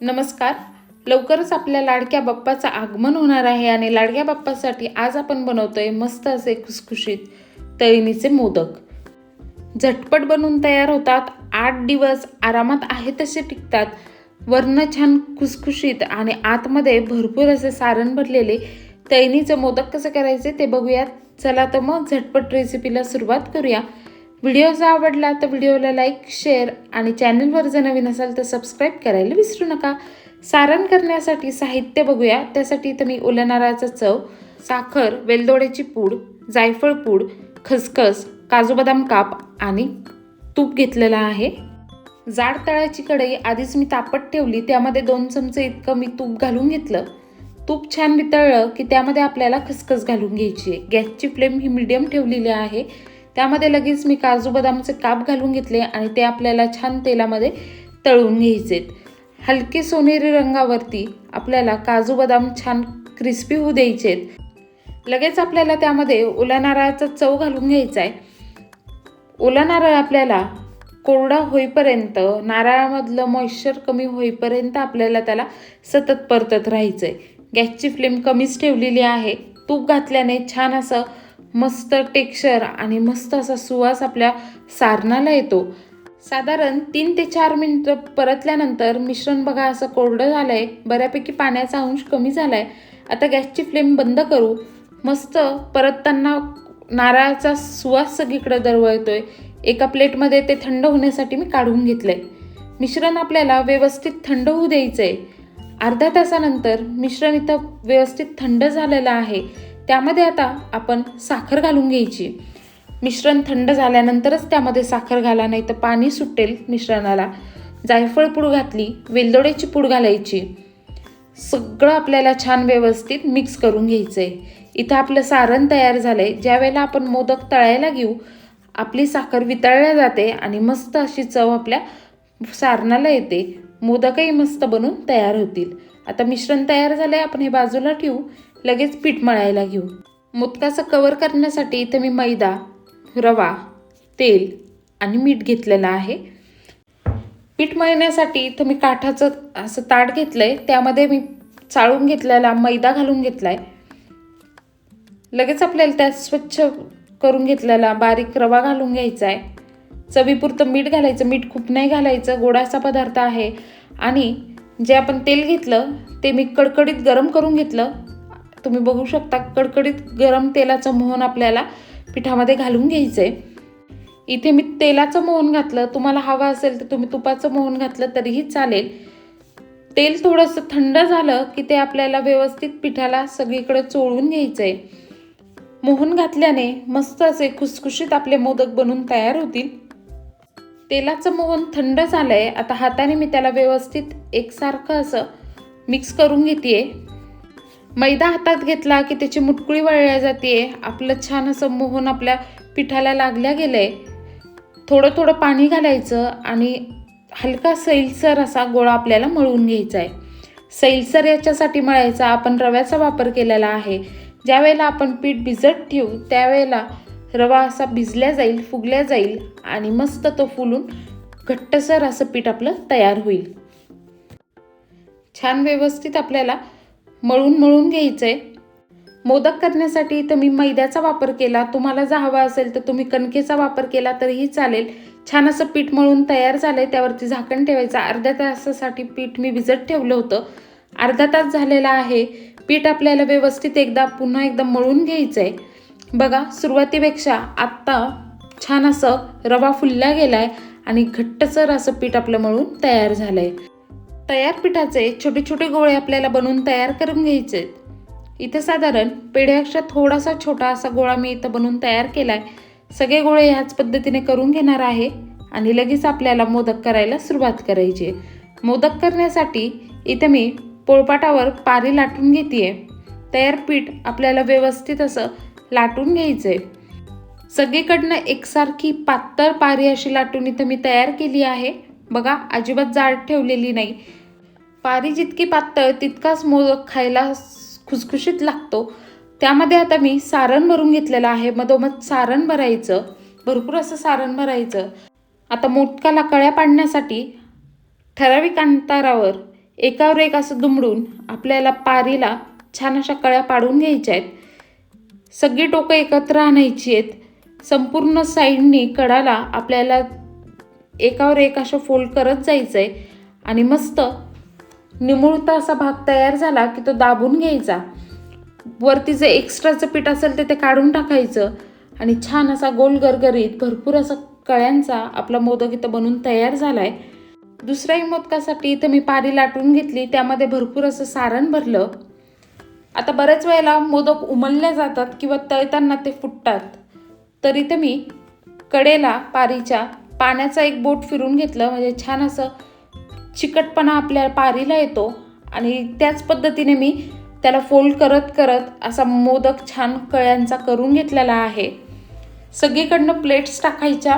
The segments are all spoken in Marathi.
नमस्कार. लवकरच आपल्या लाडक्या बाप्पाचं आगमन होणार आहे आणि लाडक्या बाप्पासाठी आज आपण बनवतोय मस्त असे खुसखुशीत तळणीचे मोदक. झटपट बनवून तयार होतात आठ दिवस आरामात आहे तसे टिकतात. वर्ण छान खुसखुशीत आणि आतमध्ये भरपूर असे सारण भरलेले तळणीचे मोदक कसं करायचे ते बघूयात. चला तर मग झटपट रेसिपीला सुरुवात करूया. व्हिडिओ जर आवडला तर व्हिडिओला लाईक शेअर आणि चॅनलवर जर नवीन असाल तर सबस्क्राईब करायला विसरू नका. सारण करण्यासाठी साहित्य बघूया. त्यासाठी इथं मी ओल्या नारळाचा चव साखर वेलदोड्याची पूड जायफळ पूड खसखस काजू बदाम काप आणि तूप घेतलेलं आहे. जाड तळाची कढई आधीच मी तापत ठेवली. त्यामध्ये दोन चमचे इतकं मी तूप घालून घेतलं. तूप छान वितळलं की त्यामध्ये आपल्याला खसखस घालून घ्यायची आहे. गॅसची फ्लेम ही मीडियम ठेवलेली आहे. त्यामध्ये लगेच मी काजू बदामचे काप घालून घेतले आणि ते आपल्याला छान तेलामध्ये तळून घ्यायचेत. हलके सोनेरी रंगावरती आपल्याला काजू बदाम छान क्रिस्पी होऊ द्यायचेत. लगेच आपल्याला त्यामध्ये ओला नारळाचा चव घालून घ्यायचा आहे. ओला नारळ आपल्याला कोरडा होईपर्यंत नारळामधलं मॉइश्चर कमी होईपर्यंत आपल्याला त्याला सतत परतत राहायचं आहे गॅसची फ्लेम कमीच ठेवलेली आहे. तूप घातल्याने छान असं मस्त टेक्स्चर आणि मस्त असा सुवास आपल्या सारणाला येतो. साधारण तीन ते चार मिनटं परतल्यानंतर मिश्रण बघा असं कोरडं झालं आहे बऱ्यापैकी पाण्याचा अंश कमी झाला आहे आता गॅसची फ्लेम बंद करू. मस्त परतताना नारळाचा सुवास सगळीकडे आहे एका प्लेटमध्ये ते थंड होण्यासाठी मी काढून घेतलं आहे मिश्रण आपल्याला व्यवस्थित थंड होऊ द्यायचं आहे अर्ध्या तासानंतर मिश्रण इथं व्यवस्थित थंड झालेलं आहे. त्यामध्ये आता आपण साखर घालून घ्यायची. मिश्रण थंड झाल्यानंतरच त्यामध्ये साखर घाला नाही तर पाणी सुटेल मिश्रणाला. जायफळ पूड घातली वेलदोड्याची पूड घालायची. सगळं आपल्याला छान व्यवस्थित मिक्स करून घ्यायचं आहे इथं आपलं सारण तयार झालं आहे ज्यावेळेला आपण मोदक तळायला घेऊ आपली साखर वितळल्या जाते आणि मस्त अशी चव आपल्या सारणाला येते. मोदकही मस्त बनून तयार होतील. आता मिश्रण तयार झालं आहे आपण हे बाजूला ठेवू. लगेच पीठ मळायला घेऊ. मोदकाचं कवर करण्यासाठी इथं मी मैदा रवा तेल आणि मीठ घेतलेलं आहे. पीठ मळण्यासाठी इथं मी काठाचं असं ताट घेतलं आहे त्यामध्ये मी चाळून घेतलेला मैदा घालून घेतला आहे लगेच आपल्याला त्यात स्वच्छ करून घेतलेला बारीक रवा घालून घ्यायचा आहे चवीपुरतं मीठ घालायचं. मीठ खूप नाही घालायचं. गोडाचा पदार्थ आहे. आणि जे आपण तेल घेतलं ते मी कडकडीत गरम करून घेतलं. तुम्ही बघू शकता कडकडीत गरम तेलाचं मोहन आपल्याला पिठामध्ये घालून घ्यायचं आहे इथे मी तेलाचं मोहन घातलं तुम्हाला हवं असेल तर तुम्ही तुपाचं मोहन घातलं तरीही चालेल. तेल थोडंसं थंड झालं की ते आपल्याला व्यवस्थित पिठाला सगळीकडे चोळून घ्यायचं आहे मोहन घातल्याने मस्त असे खुसखुशीत आपले मोदक बनून तयार होतील. तेलाचं मोहन थंड झालं आहे आता हाताने मी त्याला व्यवस्थित एकसारखं असं मिक्स करून घेते मैदा हातात घेतला की त्याची मुटकुळी वळल्या जाते. आपलं छान असं मोहन आपल्या पिठाला लागल्या गेलं आहे थोडं थोडं पाणी घालायचं आणि हलका सैलसर असा गोळा आपल्याला मळून घ्यायचा आहे सैलसर याच्यासाठी मळायचा आपण रव्याचा वापर केलेला आहे. ज्यावेळेला आपण पीठ भिजत ठेवू त्यावेळेला रवा असा भिजल्या जाईल फुगल्या जाईल आणि मस्त तो फुलून घट्टसर असं पीठ आपलं तयार होईल. छान व्यवस्थित आपल्याला मळून मळून घ्यायचं. आहे मोदक करण्यासाठी तुम्ही मी मैद्याचा वापर केला. तुम्हाला जर हवा असेल तर तुम्ही कणकेचा वापर केला तरीही चालेल. छान असं पीठ मळून तयार झालं आहे त्यावरती झाकण ठेवायचं. अर्ध्या तासासाठी पीठ मी भिजत ठेवलं होतं. अर्धा तास झालेला आहे. पीठ आपल्याला व्यवस्थित एकदा पुन्हा एकदा मळून घ्यायचं आहे बघा सुरुवातीपेक्षा आत्ता छान असं रवा फुलला गेला आहे आणि घट्टसर असं पीठ आपलं मळून तयार झालं आहे तयार पिठाचे छोटे छोटे गोळे आपल्याला बनवून तयार करून घ्यायचे. इथे साधारण पेढ्यापेक्षा थोडासा छोटा असा गोळा मी इथं बनवून तयार केला आहे सगळे गोळे ह्याच पद्धतीने करून घेणार आहे आणि लगेच आपल्याला मोदक करायला सुरुवात करायची आहे. मोदक करण्यासाठी इथे मी पोळपाटावर पारी लाटून घेते तयार पीठ आपल्याला व्यवस्थित असं लाटून घ्यायचं आहे सगळीकडनं एकसारखी पातळ पारी अशी लाटून इथं मी तयार केली आहे. बघा अजिबात जाड ठेवलेली नाही. पारी जितकी पातळ तितकाच मोदक खायला खुसखुशीत लागतो. त्यामध्ये आता मी सारण भरून घेतलेलं आहे. मधोमध सारण भरायचं. भरपूर असं सारण भरायचं. आता मोटकाला कळ्या पाडण्यासाठी ठराविक अंतरावर एकावर एक असं दुमडून आपल्याला पारीला छान अशा कळ्या पाडून घ्यायच्या आहेत. सगळी टोकं एकत्र आणायची आहेत. संपूर्ण साईडनी कडाला आपल्याला एकावर एक असं फोल्ड करत जायचं आहे आणि मस्त निमुळता असा भाग तयार झाला की तो दाबून घ्यायचा. वरती जे एक्स्ट्राचं पीठ असेल ते ते काढून टाकायचं आणि छान असा गोल गरगरीत भरपूर असा कळ्यांचा आपला मोदक इथं बनून तयार झाला आहे दुसऱ्याही मोदकासाठी इथं मी पारी लाटून घेतली त्यामध्ये भरपूर असं सारण भरलं. आता बऱ्याच वेळेला मोदक उमलले जातात किंवा तळताना ते फुटतात. तर इथं मी कडेला पारीच्या पाण्याचा एक बोट फिरून घेतलं म्हणजे छान असं चिकटपणा आपल्या पारीला येतो आणि त्याच पद्धतीने मी त्याला फोल्ड करत करत असा मोदक छान कळ्यांचा करून घेतलेला आहे. सगळीकडनं प्लेट्स टाकायच्या.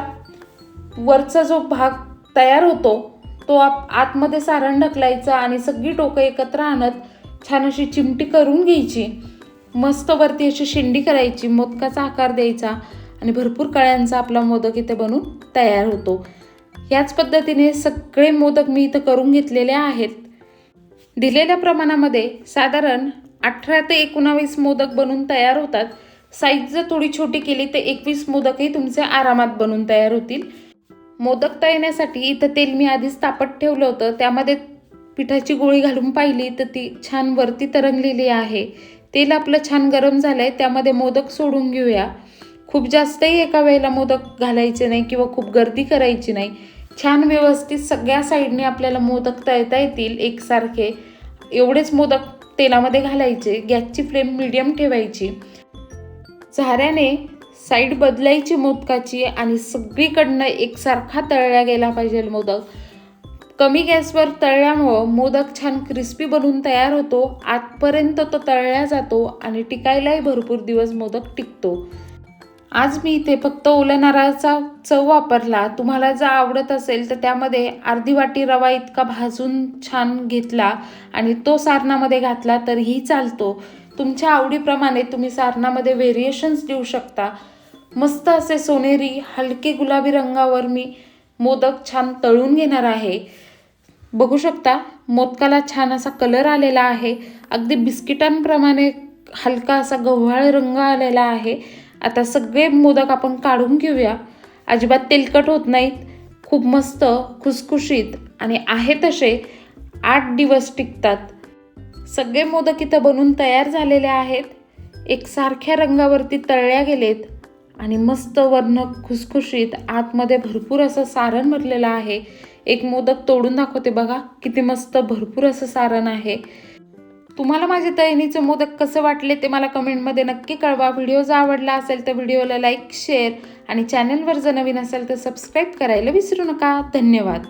वरचा जो भाग तयार होतो तो आप आतमध्ये सारण ढकलायचा आणि सगळी टोकं एकत्र आणत छान अशी चिमटी करून घ्यायची. मस्त वरती अशी शेंडी करायची मोदकाचा आकार द्यायचा आणि भरपूर कळ्यांचा आपला मोदक इथे बनून तयार होतो. याच पद्धतीने सगळे मोदक मी इथं करून घेतलेले आहेत. दिलेल्या प्रमाणामध्ये साधारण अठरा ते एकोणावीस मोदक बनून तयार होतात. साईज जर थोडी छोटी केली तर एकवीस मोदकही तुमचे आरामात बनून तयार होतील. मोदक तळण्यासाठी इथं तेल मी आधीच तापत ठेवलं होतं. त्यामध्ये पिठाची गोळी घालून पाहिली तर ती छान वरती तरंगलेली आहे. तेल आपलं छान गरम झालं आहे त्यामध्ये मोदक सोडून घेऊया. खूप जास्तही एका वेळेला मोदक घालायचे नाही किंवा खूप गर्दी करायची नाही. छान व्यवस्थित सगळ्या साईडने आपल्याला मोदक तळता येतील एकसारखे. एवढेच मोदक तेलामध्ये घालायचे गॅसची फ्लेम मिडियम ठेवायची. झाऱ्याने साईड बदलायची मोदकाची आणि सगळीकडनं एकसारखा तळला गेला पाहिजे मोदक. कमी गॅसवर तळल्यामुळं मोदक छान क्रिस्पी बनून तयार होतो आतपर्यंत तो तळला जातो आणि टिकायलाही भरपूर दिवस मोदक टिकतो. आज मी इथे फक्त ओल्या नारळाचा चव वापरला. तुम्हाला जर आवडत असेल तर त्यामध्ये अर्धी वाटी रवा इतका भाजून छान घेतला आणि तो सारणामध्ये घातला तरीही चालतो. तुमच्या आवडीप्रमाणे तुम्ही सारणामध्ये व्हेरिएशन्स देऊ शकता. मस्त असे सोनेरी हलके गुलाबी रंगावर मी मोदक छान तळून घेणार आहे. बघू शकता मोदकाला छान असा कलर आलेला आहे. अगदी बिस्किटांप्रमाणे हलका असा गव्हाळ रंग आलेला आहे. आता सगळे मोदक आपण काढून घेऊया. अजिबात तेलकट होत नाहीत. खूप मस्त खुसखुशीत आणि आहे तसे आठ दिवस टिकतात. सगळे मोदक इथं बनून तयार झालेले आहेत. एकसारख्या रंगावरती तळल्या गेलेत आणि मस्त वर्ण खुसखुशीत आतमध्ये भरपूर असं सारण भरलेलं आहे. एक मोदक तोडून दाखवते बघा किती मस्त भरपूर असं सारण आहे. तुम्हाला माझे तळणीचे मोदक कसं वाटले ते मला कमेंटमध्ये नक्की कळवा. व्हिडिओ जर आवडला असेल तर व्हिडिओला लाईक शेअर आणि चॅनलवर जर नवीन असेल तर सबस्क्राईब करायला विसरू नका. धन्यवाद.